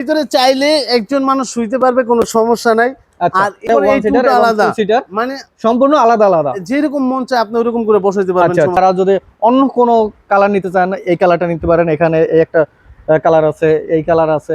ভিতরে চাইলে একজন মানুষ শুইতে পারবে কোনো সমস্যা নাই। আচ্ছা আর আলাদা। মানে সম্পূর্ণ আলাদা আলাদা। যেরকম মন চায় আপনি ওরকম করে বসাইতে পারবেন। আচ্ছা তারা যদি অন্য কোনো কালার নিতে চান এই কালারটা নিতে পারেন। এখানে এই একটা কালার আছে এই কালার আছে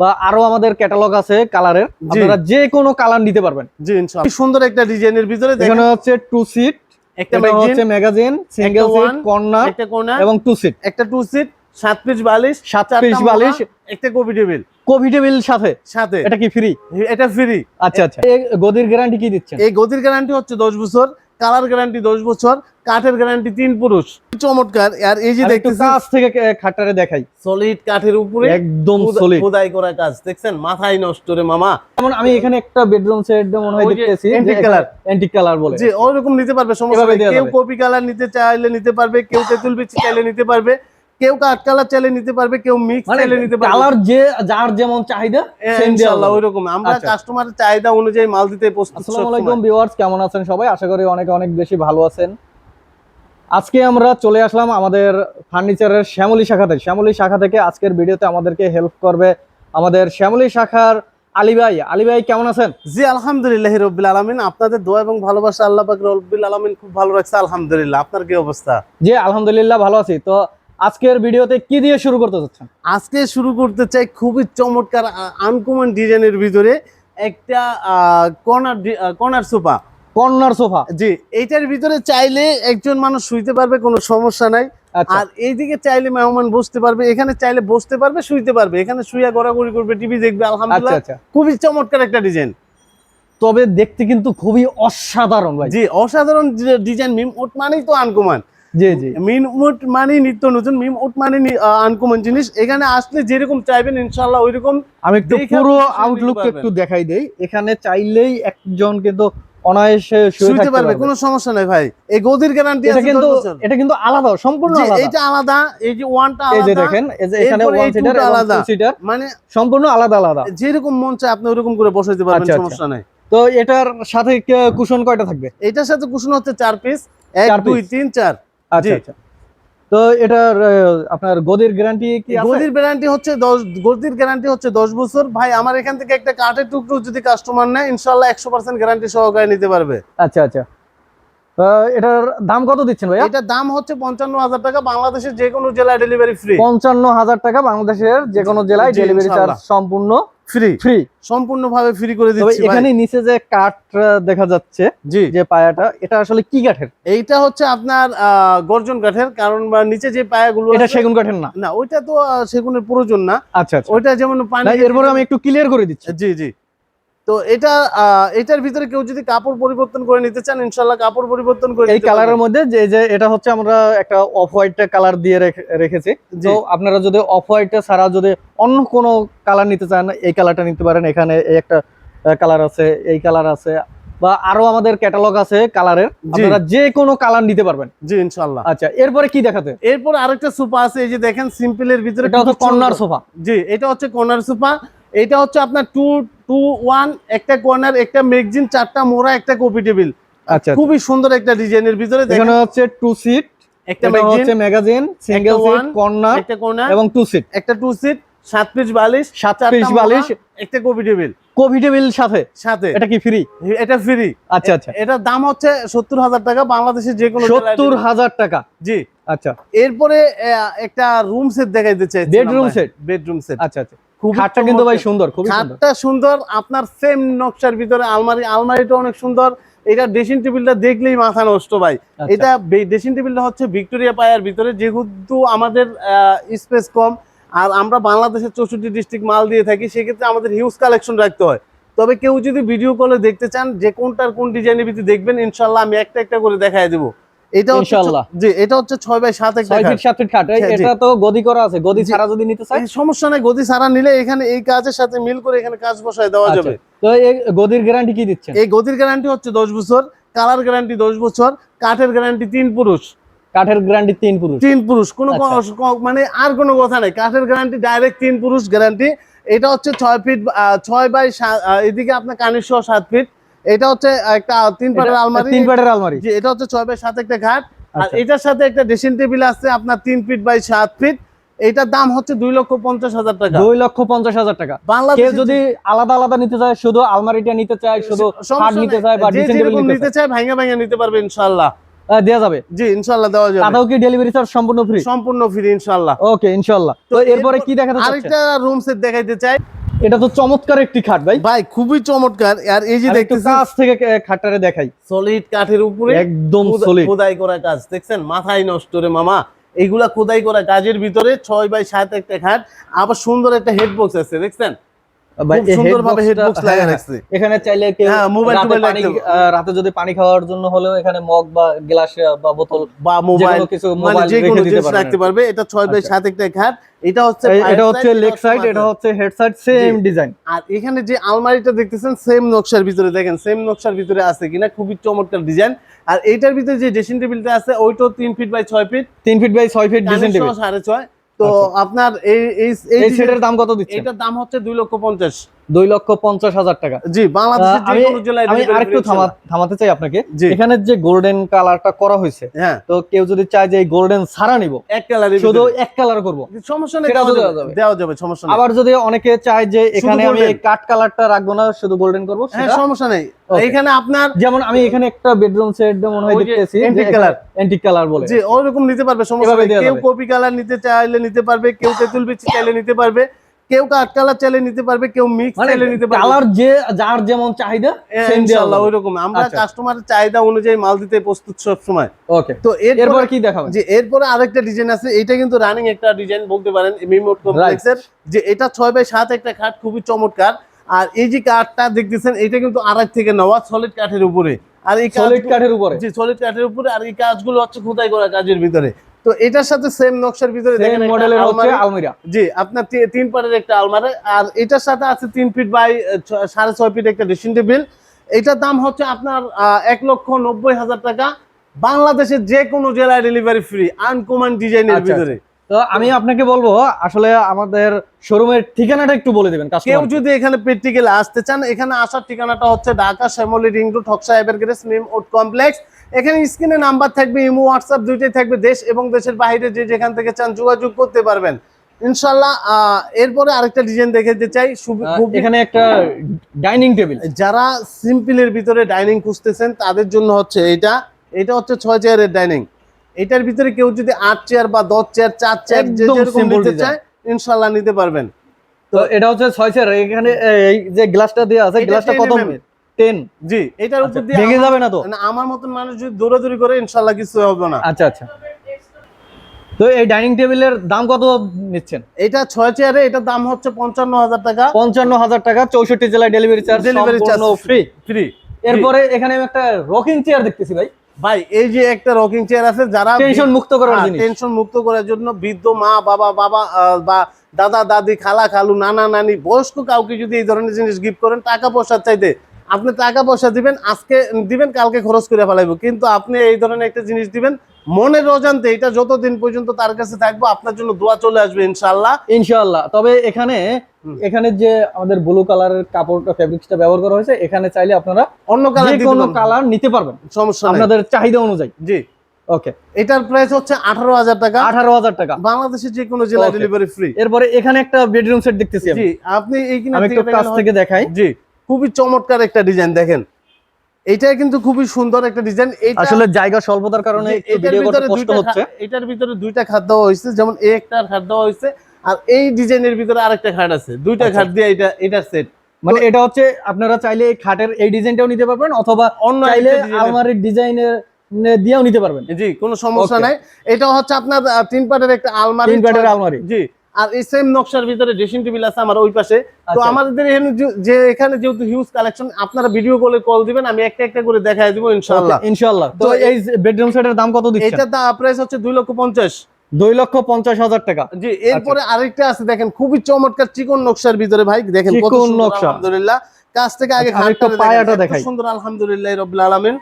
বা আরও আমাদের ক্যাটালগ আছে কালারের জি। আপনারা যে কোনো কালার নিতে পারবেন। জি ইনশাআল্লাহ কি সুন্দর একটা ডিজাইনের ভিতরে এখানে হচ্ছে টু সিট একটা হচ্ছে ম্যাগাজিন সিঙ্গেল একটা সিট কর্নার একটা এবং টু সিট একটা টু সিট সাত পিস বালিশ সাত পিস বালিশ। একটা কপি টেবিল কফি টেবিল সাথে? সাথে। এটা কি ফ্রি এটা ফ্রি আচ্ছা আচ্ছা। এই গদির গ্যারান্টি কি দিচ্ছেন? এই গদির গ্যারান্টি হচ্ছে দশ বছর কালার গ্যারান্টি দশ বছর কাঠের গ্যারান্টি তিন পুরুষ। চমৎকার। আর এই যে দেখতেছেন কাছ থেকে খাটটারে দেখাই। সলিড কাঠের উপরে। একদম সলিড খোদাই করা কাজ। দেখছেন? মাথায় নষ্ট রে মামা। যেমন আমি এখানে একটা বেডরুম সেট মনে হয় দেখতেছি antique color। অ্যান্টিক কালার বলে। যে ওরকম নিতে পারবে সমস্যা নেই। কেউ। কপি কালার নিতে চাইলে নিতে পারবে কেউ তেঁতুল বিচি চাইলে নিতে পারবে। কেউ কাঠ কালার চাইলে নিতে পারবে কেউ মিক্স মানে চাইলে নিতে পারবে। কালার যে যার যেমন চাহিদা হ্যাঁ, ইনশাআল্লাহ ওইরকম। আমরা আচ্ছা। কাস্টমারের চাহিদা অনুযায়ী মাল দিতে প্রস্তুত আসসালামু আলাইকুম ভিউয়ার্স কেমন আছেন সবাই? আশা করি অনেক অনেক বেশি ভালো আছেন। আজকে আমরা চলে আসলাম আমাদের ফার্নিচারের শ্যামলী শাখাতে শ্যামলী শাখা থেকে আজকের ভিডিওতে আমাদেরকে হেল্প করবে আমাদের শ্যামলী শাখার আলী ভাই। আলী ভাই কেমন আছেন? জি আলহামদুলিল্লাহ রব্বিল আলামিন। আপনাদের দোয়া এবং ভালোবাসা আল্লাহ পাক রব্বিল আলামিন খুব ভালো রাখছে আলহামদুলিল্লাহ। আপনার কি অবস্থা? জি আলহামদুলিল্লাহ ভালো আছি। তো আজকের ভিডিওতে কি দিয়ে শুরু করতে চাচ্ছেন? আজকে শুরু করতে চাই খুবই চমৎকার আনকমন ডিজাইনের ভিতরে একটা corner corner sofa corner sofa জি এইটার ভিতরে চাইলে একজন মানুষ শুইতে পারবে কোনো সমস্যা নাই। আচ্ছা। আর এইদিকে চাইলে মেহমান বসতে পারবে এখানে চাইলে বসতে পারবে শুইতে পারবে। এখানে শুইয়া গড়াগড়ি করবে টিভি দেখবে আচ্ছা আলহামদুলিল্লাহ। আচ্ছা খুবই চমৎকার একটা ডিজাইন। তবে দেখতে কিন্তু খুবই অসাধারণ ভাই। জি অসাধারণ ডিজাইন মিম উট মানেই তো আনকমন জি জি। মিম উট মানে নিত্য নতুন মিম উট মানে আনকমন জিনিস। এখানে আসলে যেরকম চাইবেন ইনশাল্লাহ ওইরকম আমি একটু পুরো আউটলুক একটু দেখাই দেই। এখানে চাইলেই একজন কিন্তু অনায়াসে পারবে কোনো সমস্যা নাই ভাই। এই গদির গ্যারান্টি আছে কিন্তু এটা কিন্তু আলাদা সম্পূর্ণ জি, আলাদা। এই যে ওয়ানটা এই যে দেখেন এই যে এখানে ওয়ান সিটার আলাদা। সিটার মানে সম্পূর্ণ আলাদা আলাদা। যেরকম মন চায় আপনি ওরকম করে বসাইতে পারবেন আচ্ছা, আচ্ছা। সমস্যা নাই। তো এটার সাথে কুশন কয়টা থাকবে? এটার সাথে কুশন হচ্ছে চার পিস এক দুই তিন চার। আচ্ছা আচ্ছা। তো এটার আপনার গদির গ্যারান্টি কি গদির গ্যারান্টি হচ্ছে দশ গদির গ্যারান্টি হচ্ছে দশ বছর। ভাই আমার এখান থেকে একটা কাঠের টুকরো যদি কাস্টমার নেয় ইনশাল্লাহ একশো পার্সেন্ট গ্যারান্টি সহকারে নিতে পারবে। আচ্ছা আচ্ছা। এটার দাম কত দিচ্ছেন ভাইয়া? এটার দাম হচ্ছে পঞ্চান্ন হাজার টাকা বাংলাদেশের যে কোনো জেলায় ডেলিভারি ফ্রি পঞ্চান্ন হাজার টাকা বাংলাদেশের যে কোনো জেলায় ডেলিভারি চার্জ সম্পূর্ণ। ফ্রি ফ্রি সম্পূর্ণভাবে ফ্রি করে দিচ্ছি এখানে নিচে যে কাঠ দেখা যাচ্ছে জি। যে পায়াটা এটা আসলে কি কাঠের? এইটা হচ্ছে আপনার আহ, গর্জন কাঠের কারণ নিচে যে পায়াগুলো এটা সেগুন কাঠের না? না ওইটা তো সেগুনের প্রয়োজন না। আচ্ছা আচ্ছা। ওইটা যেমন পানি এরপরে আমি একটু ক্লিয়ার করে দিচ্ছি। জি জি। তো এটা এটার ভিতরে কেউ যদি কাপড় পরিবর্তন করে নিতে চান ইনশাল্লাহ কাপড় পরিবর্তন করে এই কালারের মধ্যে যে যে এটা হচ্ছে আমরা একটা অফ হোয়াইট কালার দিয়ে রেখে- রেখেছি। তো আপনারা যদি অফ হোয়াইট ছাড়া যদি অন্য কোনো কালার নিতে চান এই কালারটা নিতে পারেন। এখানে এই একটা কালার আছে এই কালার আছে বা আরও আমাদের ক্যাটালগ আছে কালারের। আপনারা যে কোনো কালার নিতে পারবেন। জি ইনশাল্লাহ আচ্ছা এরপরে কি দেখাতে? এরপর আরেকটা সোফা আছে এই যে দেখেন সিম্পলের ভিতরে এটা হচ্ছে কর্নার সোফা। জি এটা হচ্ছে কর্নার সোফা। এটা হচ্ছে আপনার টু টু ওয়ান একটা কর্নার একটা ম্যাগজিন চারটা মোড়া একটা কপি টেবিল আচ্ছা খুবই সুন্দর একটা ডিজাইনের ভিতরে দেখেন। এখানে হচ্ছে টু সিট একটা হচ্ছে ম্যাগাজিন সিঙ্গেল সিট কর্নার একটা কর্নার এবং টু সিট একটা টু সিট সাত পিস বালিশ সাত পিস বালিশ। একটা কপি টেবিল কফি টেবিল সাথে? সাথে। এটা কি ফ্রি এটা ফ্রি আচ্ছা আচ্ছা। এটার দাম হচ্ছে সত্তর হাজার টাকা বাংলাদেশের যে কোনো সত্তর হাজার টাকা? জি। আচ্ছা। এরপরে একটা রুম সেট দেখাইতে চাই Bedroom set? বেডরুম সেট আচ্ছা আচ্ছা। খাটটা কিন্তু ভাই সুন্দর সুন্দর। খাটটা সুন্দর আপনার সেম নকশার ভিতরে আলমারি আলমারিটা অনেক সুন্দর। এটা ড্রেসিং টেবিলটা দেখলেই মাথা নষ্ট ভাই। আচ্ছা। এটা ড্রেসিং টেবিলটা হচ্ছে ভিক্টোরিয়া পায়ার ভিতরে যেহেতু আমাদের স্পেস কম আর আমরা বাংলাদেশের চৌষট্টি ডিস্ট্রিক্ট মাল দিয়ে থাকি সেক্ষেত্রে আমাদের হিউজ কালেকশন রাখতে হয়। তবে কেউ যদি ভিডিও কলে দেখতে চান যে কোনটার কোন ডিজাইনের ভিতরে দেখবেন ইনশাল্লাহ আমি একটা একটা করে দেখাই দেবো। এটা ইনশাআল্লাহ। জি এটা হচ্ছে ছয় বাই সাত একটা ছয় খাট। ফিট সাত ফিট খাট। হ্যাঁ। এটা তো গদি করা আছে। গদি ছাড়া যদি নিতে চাই সমস্যা নাই গদি সারা নিলে এখানে এই কাজের সাথে মিল করে এখানে কাজ বসায় দেওয়া আচ্ছা। যাবে। তো এই গদির গ্যারান্টি কি দিচ্ছেন? এই গদির গ্যারান্টি হচ্ছে দশ বছর কালার গ্যারান্টি দশ বছর কাঠের গ্যারান্টি তিন পুরুষ। কাঠের গ্যারান্টি তিন পুরুষ। তিন পুরুষ কোনো আচ্ছা। মানে আর কোনো কথা নাই। কাঠের গ্যারান্টি ডাইরেক্ট তিন পুরুষ গ্যারান্টি এটা হচ্ছে ছয় ফিট আহ, ছয় বাই সা- আহ, এদিকে আপনার কানের সহ সাত ফিট। এটা হচ্ছে একটা তিন পাটের আলমারি। তিন পাটের আলমারি। জি এটা হচ্ছে ছয় বাই সাত একটা ঘাট। আর আচ্ছা। এটার সাথে একটা ড্রেসিং টেবিল আছে আপনার তিন ফিট বাই সাত ফিট এটার দাম হচ্ছে দুই লক্ষ পঞ্চাশ হাজার টাকা। দুই লক্ষ পঞ্চাশ হাজার টাকা। বাংলাদেশ যদি আলাদা আলাদা নিতে চায় শুধু আলমারিটা নিতে চায় শুধু নিতে চায় বা নিতে চায়। ভাঙা ভাঙা নিতে পারবে ইনশাল্লাহ দেওয়া যাবে? জি ইনশাআল্লাহ দেওয়া যাবে। কি ডেলিভারি চার্জ সম্পূর্ণ ফ্রি সম্পূর্ণ ফ্রি ইনশাআল্লাহ। ওকে তো এরপরে কি দেখাতে আরেকটা রুম সেট দেখাইতে চাই। এটা তো চমৎকার একটি খাট ভাই। ভাই খুবই চমৎকার। আর এই যে দেখতেছেন কাছ থেকে খাটটারে দেখাই। সলিড কাঠের উপরে একদম সলিড। খোদাই করা কাজ। দেখছেন? মাথায় নষ্ট রে মামা। এইগুলা খোদাই করা কাজের ভিতরে ছয় বাই সাত একটা খাট। আবার সুন্দর একটা হেডবক্স আছে দেখছেন? এখানে চাইলে কেউ হ্যাঁ, রাতে যদি পানি খাওয়ার জন্য হলেও এখানে মগ বা গ্লাস বা বোতল বা মোবাইল কিছু মানে মোবাইল রাখতে পারবে। এটা ছয় বাই আচ্ছা। সাত একটা খাট এটা হচ্ছে এটা হচ্ছে লেগ সাইড এটা হচ্ছে হেড সাইড সেম ডিজাইন আর এখানে যে আলমারিটা দেখতেছেন সেম নকশার ভিতরে দেখেন সেম নকশার ভিতরে আছে কিনা খুবই চমৎকার ডিজাইন আর এইটার ভিতরে যে ড্রেসিং টেবিলটা আছে ওইটাও তিন ফিট বাই ছয় ফিট তিন ফিট বাই ছয় ফিট টেবিল সাড়ে ছয়। তো আচ্ছা। আপনার এই এই এই এই সেটের দাম কত দিচ্ছে এটার দাম হচ্ছে দুই লক্ষ পঞ্চাশ দুই লক্ষ পঞ্চাশ হাজার টাকা। জি আমি আরেকটু। থামাতে চাই আপনাকে। এখানে যে গোল্ডেন কালারটা করা হয়েছে হ্যাঁ। তো কেউ যদি চায় যে গোল্ডেন ছাড়া নিব এক কালারের শুধু এক কালার করব সমস্যা নেই দেওয়া যাবে। সমস্যা আবার যদি অনেকে চায় যে এখানে আমি কাট কালারটা রাখব না শুধু গোল্ডেন করব হ্যাঁ সমস্যা নেই। এখানে আপনার যেমন আমি এখানে একটা বেডরুম সেট মনে হয় দেখতেছি antique colour। অ্যান্টিক কালার বলে। জি ওরকম নিতে পারবে সমস্যা নেই। কেউ কপি কালার নিতে চাইলে নিতে পারবে কেউ তেঁতুল বিচি চাইলে নিতে পারবে। কেউ কাঠ কালার চাইলে নিতে পারবে কেউ মিক্স মানে চাইলে নিতে পারবে। কালার যে যার যেমন চাহিদা ইনশাআল্লাহ ওইরকম আমরা আচ্ছা। কাস্টমারের চাহিদা অনুযায়ী মাল দিতে প্রস্তুত সব সময় ওকে তো এরপর কি দেখাবেন? যে এরপরে আরেকটা ডিজাইন আছে। এটা কিন্তু রানিং একটা ডিজাইন বলতে পারেন মিমোট কমপ্লেক্সের যে এটা ছয় বাই সাত একটা খাট খুবই চমৎকার। আর এই যে কাঠটা দেখতেছেন এটা কিন্তু আড়াই থেকে নেওয়া সলিড কাঠের উপরে। আর এই সলিড কাঠের উপরে? জি সলিড কাঠের উপরে। আর এই কাজগুলো হচ্ছে খোদাই করা কাজের ভিতরে। তো এটার সাথে সেম নকশার ভিতরে দেখেন মডেলের হচ্ছে আলমিরা। জি আপনার তিন পারের একটা আলমারি। আর এটার সাথে আছে তিন ফিট বাই সাড়ে ছয় ফিট একটা ড্রেসিং টেবিল এটার দাম হচ্ছে আপনার এক লক্ষ নব্বই হাজার টাকা। বাংলাদেশের যে কোনো জেলায় ডেলিভারি ফ্রি আনকমন ডিজাইনের ভিতরে। তো আমি আপনাকে বলব আসলে আমাদের শোরুমের ঠিকানাটা একটু বলে দেবেন কেউ যদি এখানে প্র্যাকটিক্যালে আসতে চান এখানে আসার ঠিকানাটা হচ্ছে ঢাকা শ্যামলী রিং রোড হকসা এভারগ্রেস মিম ওড কমপ্লেক্স। এখানে স্ক্রিনে নাম্বার থাকবে ইমো হোয়াটসঅ্যাপ দুইটাই থাকবে দেশ এবং দেশের বাইরে যে যেখান থেকে চান যোগাযোগ করতে পারবেন। ইনশাল্লাহ এরপরে আরেকটা ডিজাইন দেখাতে চাই এখানে একটা ডাইনিং টেবিল যারা সিম্পলের ভিতরে ডাইনিং খুঁজতেছেন তাদের জন্য হচ্ছে এটা। এটা হচ্ছে ছয় চেয়ারের ডাইনিং এটার ভিতরে কেউ যদি আট চেয়ার বা দশ চেয়ার চার চেয়ার যে যেরকম নিতে চায় ইনশাল্লাহ নিতে পারবেন। তো এটা হচ্ছে ছয় চেয়ার এখানে এই যে গ্লাসটা দেওয়া আছে গ্লাসটা কত। টেন জি এটার উপর দিয়ে ভেঙে যাবে না তো? আমার মতন মানুষ যদি দৌড়াদৌড়ি করে ইনশাল্লাহ কিছু হবে না। আচ্ছা আচ্ছা। তো এই ডাইনিং টেবিলের দাম কত নিচ্ছেন? এটা ছয় চেয়ারে এটার দাম হচ্ছে পঞ্চান্ন হাজার টাকা। পঞ্চান্ন হাজার টাকা চৌষট্টি জেলায় delivery charge delivery charge free free এরপরে এখানে আমি একটা রকিং চেয়ার দেখতেছি ভাই। ভাই এই যে একটা রকিং চেয়ার আছে যারা টেনশন মুক্ত করার জিনিস। টেনশন মুক্ত করার জন্য বৃদ্ধ মা বাবা বাবা বা দাদা দাদি খালা খালু নানা নানি বয়স্ক কাউকে যদি এই ধরনের জিনিস গিফট করেন টাকা পয়সার চাইতে আপনি টাকা পয়সা দিবেন আজকে দিবেন কালকে খরচ করে ফেলাইবো। কিন্তু আপনি এই ধরনের একটা জিনিস দিবেন মনের অজান্তে এটা যতদিন পর্যন্ত তার কাছে থাকব আপনার জন্য দোয়া চলে আসবে ইনশাল্লাহ ইনশাআল্লাহ। তবে এখানে এখানে যে আমাদের ব্লু কালারের কাপড়টা ফেব্রিক্সটা ব্যবহার করা হয়েছে এখানে চাইলে আপনারা অন্য কালার কোনো কালার নিতে পারবেন। সমস্যা আপনাদের চাহিদা অনুযায়ী। জি। ওকে এটার প্রাইস হচ্ছে আঠারো হাজার টাকা। আঠারো হাজার টাকা। বাংলাদেশের যে কোনো জেলায় ডেলিভারি ফ্রি এরপরে এখানে একটা বেডরুম সেট দেখতেছি আপনি এই কিনা আমি একটু কাছ থেকে দেখাই। জি। খুবই চমৎকার একটা ডিজাইন দেখেন। এটা কিন্তু খুবই সুন্দর একটা ডিজাইন আসলে জায়গা স্বল্পতার কারণে কষ্ট দুইটা হচ্ছে। এটার ভিতরে দুইটা খাট দেওয়া হয়েছে যেমন এই একটা খাট দেওয়া হয়েছে আর এই ডিজাইনের ভিতরে আরেকটা খাট আছে। দুইটা আচ্ছা। খাট দিয়ে এটা এটার সেট মানে এটা হচ্ছে আপনারা চাইলে এই খাটের এই ডিজাইনটাও নিতে পারবেন অথবা অন্য চাইলে আলমারির ডিজাইনের দিয়েও নিতে পারবেন। জি কোনো সমস্যা নাই। এটা হচ্ছে আপনার তিন পাটের একটা আলমারি তিন ছয়- আলমারি। জি। আর এই সেম নকশার ভিতরে ড্রেসিং টেবিল আছে আমার ওই পাশে। তো আচ্ছা। আমাদের এখানে যে- এখানে যেহেতু হিউজ কালেকশন আপনারা ভিডিও কলে কল দিবেন আমি একটা একটা করে দেখাই দিব ইনশাআল্লাহ। ইনশাআল্লাহ তো এই বেডরুম সেটের দাম কত দিচ্ছেন? এটার দাম প্রাইস হচ্ছে দুই লক্ষ পঞ্চাশ। দুই লক্ষ পঞ্চাশ হাজার টাকা। জি এরপরে আরেকটা আছে দেখেন খুবই চমৎকার চিকন নকশার ভিতরে ভাই দেখেন কত চিকন সুন্দর, নকশা। আলহামদুলিল্লাহ। কাছ থেকে আগে আচ্ছা, পায়াটা দেখাই। সুন্দর আলহামদুলিল্লাহ রবিল আলামিন।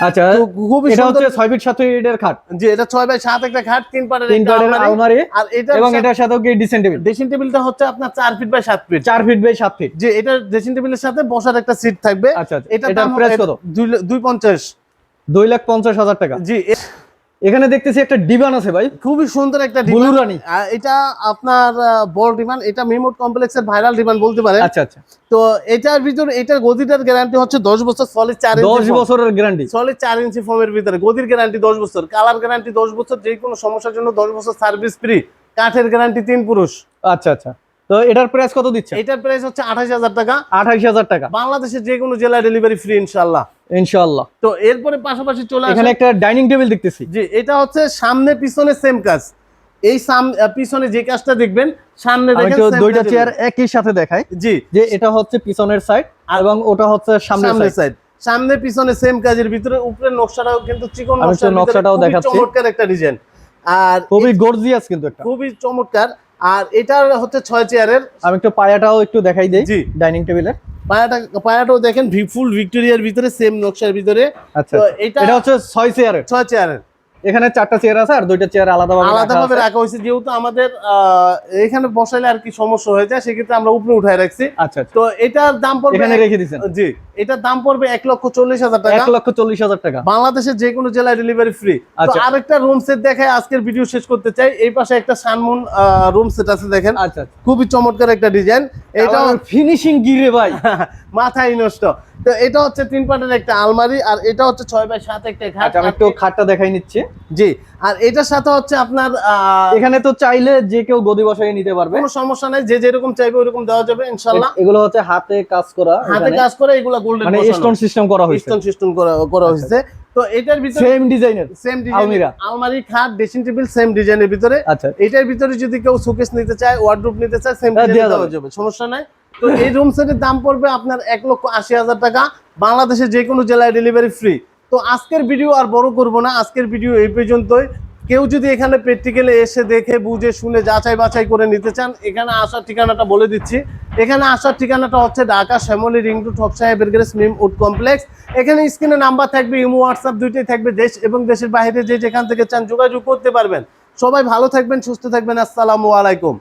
আচ্ছা খুবই এটা হচ্ছে 6 ফিট 7 ফিটের খাট। জি এটা 6 বাই 7 একটা খাট তিন পাটের তিন আলমারি। আর এটা এবং এটার সাথে কি ডিসেন্ট টেবিল ড্রেসিং টেবিলটা হচ্ছে আপনার চার ফিট বাই সাত ফিট। চার ফিট বাই সাত ফিট। যে এটা ড্রেসিং টেবিলের সাথে বসার একটা সিট থাকবে। আচ্ছা আচ্ছা। এটার দাম প্রাইস কত? দুই ল- দুই পঞ্চাশ। দুই লাখ পঞ্চাশ হাজার টাকা। জি এখানে দেখতেছি একটা ডিবান আছে ভাই। খুবই সুন্দর একটা রানী। এটা আপনার বড় ডিমান্ড এটা মিমোট কমপ্লেক্সের ভাইরাল ডিমান্ড বলতে পারেন। আচ্ছা আচ্ছা। তো এটার ভিতরে এটার গদিটার গ্যারান্টি হচ্ছে দশ বছর সলিড চার দশ বছরের গ্যারান্টি সলিড চার ইঞ্চি ফোমের ভিতরে গদির গ্যারান্টি দশ বছর। কালার গ্যারান্টি দশ বছর যে কোনো সমস্যার জন্য দশ বছর সার্ভিস ফ্রি কাঠের গ্যারান্টি তিন পুরুষ। আচ্ছা আচ্ছা। তো এটার প্রাইস কত দিচ্ছে? এটার প্রাইস হচ্ছে আঠাশ হাজার টাকা। আঠাইশ হাজার টাকা। বাংলাদেশের যে কোনো জেলায় ডেলিভারি ফ্রি ইনশাল্লাহ ইনশাআল্লাহ। তো এরপরে পাশাপাশি চলে এখানে একটা ডাইনিং টেবিল দেখতেছি। জি এটা হচ্ছে সামনে পিছনে সেম কাজ। এই পিছনে যে কাজটা দেখবেন সামনে দেখেন দুইটা চেয়ার একই সাথে দেখাই জি। যে এটা হচ্ছে পিছনের সাইড এবং ওটা হচ্ছে সামনের সামনের সাইড সামনে পিছনে সেম কাজের ভিতরে উপরের নকশাটাও কিন্তু চিকন নকশাটাও দেখাচ্ছি। চমৎকার একটা ডিজাইন আর খুবই গর্জিয়াস কিন্তু একটা। খুবই চমৎকার। আর এটা হচ্ছে ছয় চেয়ারের। আমি একটু পায়াটাও একটু দেখাই দেই জি। ডাইনিং টেবিলের। পায়াটা পায়াটাও দেখেন ফুল ভিক্টোরিয়ার ভিতরে সেম নকশার ভিতরে। আচ্ছা এটা এটা হচ্ছে ছয় চেয়ারের। ছয় চেয়ারের। এখানে চারটা চেয়ার আছে আর দুইটা চেয়ার আলাদা আলাদাভাবে রাখা হয়েছে যেহেতু আমাদের এখানে বসাইলে আর কি সমস্যা হয়ে যায় সেক্ষেত্রে আমরা উপরে উঠায় রাখছি। আচ্ছা আচ্ছা। তো এটার দাম পড়বে এখানে রেখে দিচ্ছেন। জি। এটার দাম পড়বে এক লক্ষ চল্লিশ হাজার টাকা। এক লক্ষ চল্লিশ হাজার টাকা। বাংলাদেশের যে কোনো জেলায় ডেলিভারি ফ্রি আচ্ছা। আরেকটা রুম সেট দেখায় আজকের ভিডিও শেষ করতে চাই। এই পাশে একটা সানমুন রুম সেট আছে দেখেন। আচ্ছা খুবই চমৎকার একটা ডিজাইন এটা ফিনিশিং গিরে ভাই। মাথায় নষ্ট। তো এটা হচ্ছে তিন পাটের একটা আলমারি আর এটা হচ্ছে ছয় বাই সাত একটা ঘাট আচ্ছা আমি একটু খাটটা দেখাই নিচ্ছি। জি আর এটার সাথে হচ্ছে আপনার এখানে তো চাইলে যে কেউ গদি বসাই নিতে পারবে। কোনো সমস্যা নাই যে যেরকম চাইবে ওরকম দেওয়া যাবে ইনশাল্লাহ এগুলো হচ্ছে হাতে কাজ করা হাতে কাজ করে এগুলা গোল্ডেন মানে স্টোন সিস্টেম করা হয়েছে। স্টোন সিস্টেম করা করা হয়েছে। তো এটার ভিতরে সেম ডিজাইনের সেম ডিজাইন আলমারি। খাট ড্রেসিং টেবিল সেম ডিজাইনের ভিতরে। আচ্ছা। এটার ভিতরে যদি কেউ শোকেস নিতে চায় ওয়ার্ডরোব নিতে চায় সেম হ্যাঁ, দেওয়া দেওয়া যাবে। সমস্যা নাই। তো এই রুম সেটের দাম পড়বে আপনার এক লক্ষ আশি হাজার টাকা। বাংলাদেশের যে কোনো জেলায় ডেলিভারি ফ্রি তো আজকের ভিডিও আর বড় করব না। আজকের ভিডিও এই পর্যন্তই। কেউ যদি এখানে প্র্যাকটিক্যালে এসে দেখে, বুঝে, শুনে, যাচাই বাছাই করে নিতে চান, এখানে আসার ঠিকানাটা বলে দিচ্ছি। এখানে আসার ঠিকানাটা হচ্ছে ঢাকা শ্যামলী রিং টু ঠপ সাহেবের গ্রেস মিম উড কমপ্লেক্স। এখানে স্ক্রিনে নাম্বার থাকবে, ইমো, হোয়াটসঅ্যাপ দুইটাই থাকবে দেশ এবং দেশের বাইরে যে যেখান থেকে চান যোগাযোগ করতে পারবেন। সবাই ভালো থাকবেন, সুস্থ থাকবেন। আসসালামু আলাইকুম।